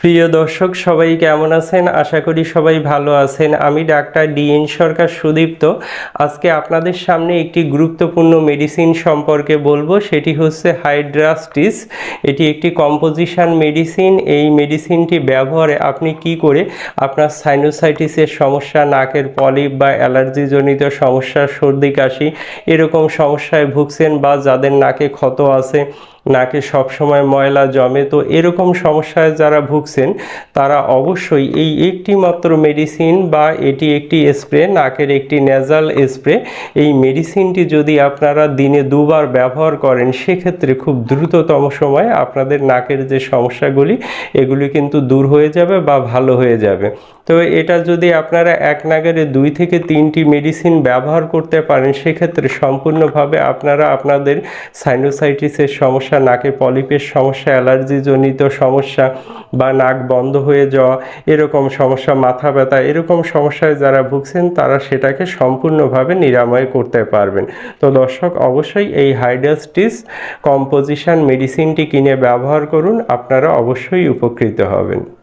প্রিয় দর্শক, সবাই কেমন আছেন? আশা করি সবাই ভালো আছেন। আমি ডাক্তার ডিএন সরকার সুদীপ্ত। আজকে আপনাদের সামনে একটি গুরুত্বপূর্ণ মেডিসিন সম্পর্কে বলব। সেটি হচ্ছে হাইড্রাস্টিস। এটি একটি কম্পোজিশন মেডিসিন এই মেডিসিনটি ব্যবহারে আপনি কি করে আপনার সাইনোসাইটিসের সমস্যা, নাকের পলিপ বা অ্যালার্জিজনিত সমস্যা, সর্দি, কাশি এরকম সমস্যায় ভুগছেন বা যাদের নাকে ক্ষত আছে নাকে সবসময় ময়লা জমে? তো এরকম সমস্যায় যারা ভুগছেন, তারা অবশ্যই এই একটি মাত্র মেডিসিন বা এটি একটি স্প্রে নাকের একটি নেজাল স্প্রে এই মেডিসিনটি যদি আপনারা দিনে দুবার ব্যবহার করেন, সেক্ষেত্রে খুব দ্রুততম সময়ে আপনাদের নাকের যে সমস্যাগুলি, এগুলি কিন্তু দূর হয়ে যাবে বা ভালো হয়ে যাবে। তো এটা যদি আপনারা এক নাগারে দুই থেকে তিনটি মেডিসিন ব্যবহার করতে পারেন, সেক্ষেত্রে সম্পূর্ণভাবে আপনারা আপনাদের সাইনোসাইটিসের সমস্যা নাকে পলিপের সমস্যা, অ্যালার্জিজনিত সমস্যা বা নাক বন্ধ হয়ে যাওয়া, এরকম সমস্যা, মাথা ব্যথা, এরকম সমস্যায় যারা ভুগছেন তারা সেটাকে সম্পূর্ণভাবে নিরাময় করতে পারবেন। তো দর্শক, অবশ্যই এই হাইডাস্টিস কম্পোজিশন মেডিসিনটি কিনে ব্যবহার করুন, আপনারা অবশ্যই উপকৃত হবেন।